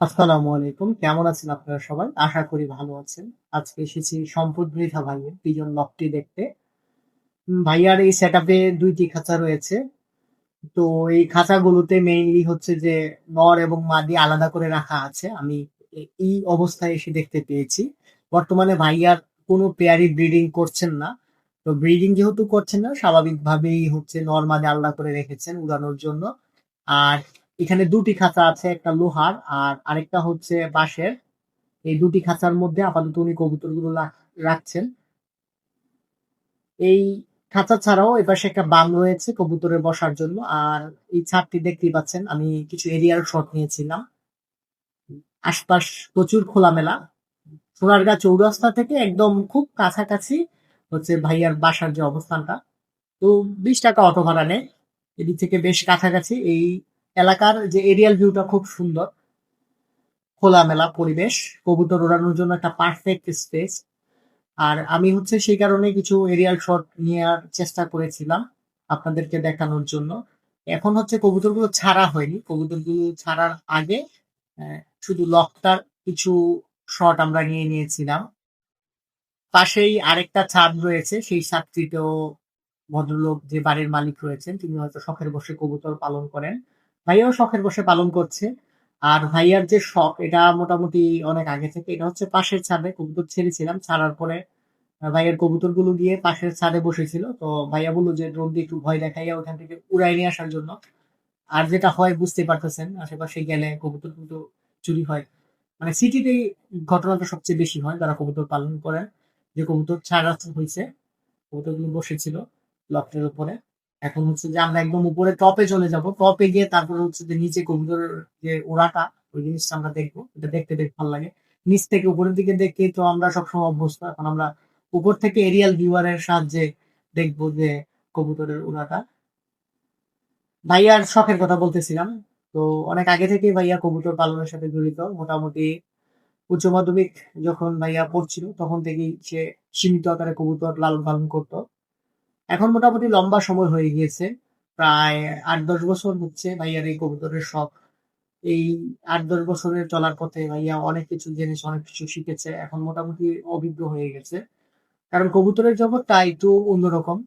আসসালামু আলাইকুম। কেমন আছেন আপনারা সবাই? আশা করি ভালো আছেন। আজকে এসেছি সম্পদ মৃধা ভাইয়ের পিজন লকটি দেখতে। ভাইয়ার এই সেটআপে ২ টি খাঁচা রয়েছে। তো এই খাঁচাগুলোতে মেইনলি হচ্ছে যে নর এবং মাদি আলাদা করে রাখা আছে। আমি এই অবস্থায় এসে দেখতে পেয়েছি। বর্তমানে ভাইয়ার কোনো পেয়ারই ব্রিডিং করছেন না। তো ব্রিডিং যেহেতু করছেন না, স্বাভাবিকভাবেই হচ্ছে নর মাদি আলাদা করে রেখেছেন উড়ানোর জন্য। আর এখানে দুটি খাঁচা আছে। একটা লোহার আর আরেকটা হচ্ছে বাঁশের। এই দুটি খাঁচার মধ্যে আপাতত উনি কবুতরগুলো রাখ রাখছেন। এই খাঁচা ছাড়াও এপাশে একটা বাম রয়েছে কবুতরের বসার জন্য। আর এই ছাদটি দেখতেই পাচ্ছেন, আমি কিছু এরিয়ার শট নিয়েছিলাম। আশপাশ প্রচুর খোলামেলা। সোনারগাঁ চৌরাস্তা থেকে একদম খুব কাছাকাছি হচ্ছে ভাইয়ার বাসার যে অবস্থানটা। তো ৳২০ অটো ভাড়া নেয়। এদিক থেকে বেশ কাছাকাছি। এই এলাকার যে এরিয়াল ভিউটা খুব সুন্দর। খোলামেলা পরিবেশ। কবুতর ওড়ানোর জন্য একটা পারফেক্ট স্পেস। আর আমি হচ্ছে সেই কারণে কিছু এরিয়াল শট নেওয়ার চেষ্টা করেছিলাম আপনাদেরকে দেখানোর জন্য। এখন হচ্ছে কবুতরগুলো ছাড়া হয়নি। কবুতরগুলো ছাড়ার আগে শুধু লকটার কিছু শট আমরা নিয়ে নিয়েছিলাম। পাশেই আরেকটা ছাদ রয়েছে। সেই ছাদটিতেও ভদ্রলোক যে বাড়ির মালিক রয়েছেন, তিনি হয়তো শখের বসে কবুতর পালন করেন। ভাইয়াও শখের বসে পালন করছে। আর ভাইয়ার যে শখ, এটা মোটামুটি অনেক আগে থেকে। এটা হচ্ছে পাশের ছাদে, কবুতর ছেড়েছিলাম। ছাড়ার পরে আ কবুতরগুলো গিয়ে পাশের ছাদে বসেছিল। তো ভাইয়া বলল যে, ড্রোন দিয়ে একটু ভয় দেখাইয়া ওখান থেকে উড়ায় নিয়ে আসার জন্য। আর যেটা হয় বুঝতেই পারতেছেন, আশেপাশে গেলে কবুতর কিন্তু চুরি হয়। মানে সিটিতেই ঘটনাটা সবচেয়ে বেশি হয়, যারা কবুতর পালন করেন। যে কবুতর ছাড়া হইছে। কবুতরগুলো বসেছিল লফটের উপরে। এখন হচ্ছে যে আমরা একদম উপরে টপে চলে যাব। টপে গিয়ে তারপরে হচ্ছে যে নিচে কবুতরের যে ওড়াটা, ওই জিনিসটা আমরা দেখব এটা দেখতে বেশ ভালো লাগে। নিচ থেকে উপরের দিকে দেখে তো আমরা সবসময় অভ্যস্ত। এখন আমরা উপর থেকে এরিয়াল ভিউয়ার এর সাহায্যে দেখব যে কবুতরের উড়াটা। ভাইয়ার শখের কথা বলতেছিলাম। তো অনেক আগে থেকেই ভাইয়া কবুতর পালনের সাথে জড়িত। মোটামুটি উচ্চ মাধ্যমিক যখন ভাইয়া পড়ছিল, তখন থেকেই সে সীমিত আকারে কবুতর লালন-পালন করত। এখন মোটামুটি লম্বা সময় হয়ে গিয়েছে। প্রায় আট দশ বছর হচ্ছে ভাইয়ার এই কবুতরের শখ। এই ৮-১০ বছরের চলার পথে ভাইয়া অনেক কিছু জেনেছে, অনেক কিছু শিখেছে। এখন মোটামুটি অভিজ্ঞ হয়ে গেছে। কারণ কবুতরের জগৎটা একটু অন্যরকম।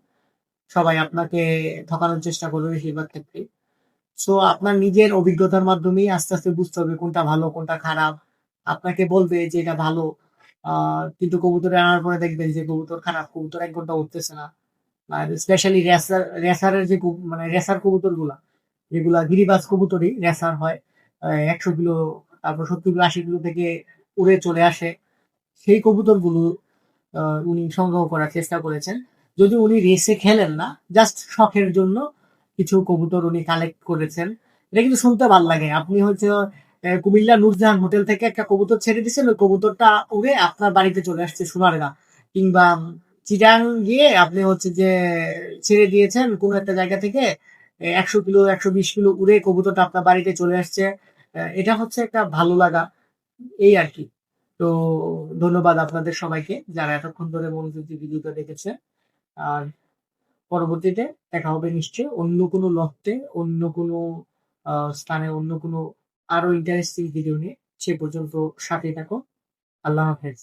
সবাই আপনাকে ঠকানোর চেষ্টা করবে বেশিরভাগ ক্ষেত্রে সো আপনার নিজের অভিজ্ঞতার মাধ্যমেই আস্তে, আস্তে বুঝতে হবে কোনটা ভালো, কোনটা খারাপ। আপনাকে বলবে যে এটা ভালো। কিন্তু কবুতরে আনার পরে দেখবেন যে কবুতর খারাপ। কবুতর এক ঘণ্টা উঠতেছে না। আর স্পেশালি রেসার রেসারের যে মানে রেসার কবুতরগুলা, যেগুলা গিরিবাজ কবুতরই রেসার হয়। একশো কিলো তারপর ৭০ কিলো ৮০ কিলো থেকে উড়ে চলে আসে। সেই কবুতরগুলো উনি সংগ্রহ করার চেষ্টা করেছেন। যদি উনি রেসে খেলেন না। জাস্ট শখের জন্য কিছু কবুতর উনি কালেক্ট করেছেন। এটা কিন্তু শুনতে ভালো লাগে। আপনি হচ্ছে কুমিল্লা নুরজাহান হোটেল থেকে একটা কবুতর ছেড়ে দিছেন। ওই কবুতরটা উড়ে আপনার বাড়িতে চলে আসছে সোনারগাঁ। কিংবা চিটাগাং গিয়ে আপনি হচ্ছে যে ছেড়ে দিয়েছেন কোন একটা জায়গা থেকে একশো কিলো একশো বিশ কিলো উড়ে কবুতরটা আপনার বাড়িতে চলে আসছে। এটা হচ্ছে একটা ভালো লাগা। এই আর কি তো ধন্যবাদ আপনাদের সবাইকে যারা এতক্ষণ ধরে মনোযোগ দিয়ে ভিডিওটা দেখেছে। আর পরবর্তীতে দেখা হবে নিশ্চয়ই অন্য কোনো লফটে, অন্য কোনো স্থানে, অন্য কোনো আরও ইন্টারেস্টিং ভিডিও নিয়ে। সে পর্যন্ত সাথে থাকো আল্লাহ হাফেজ।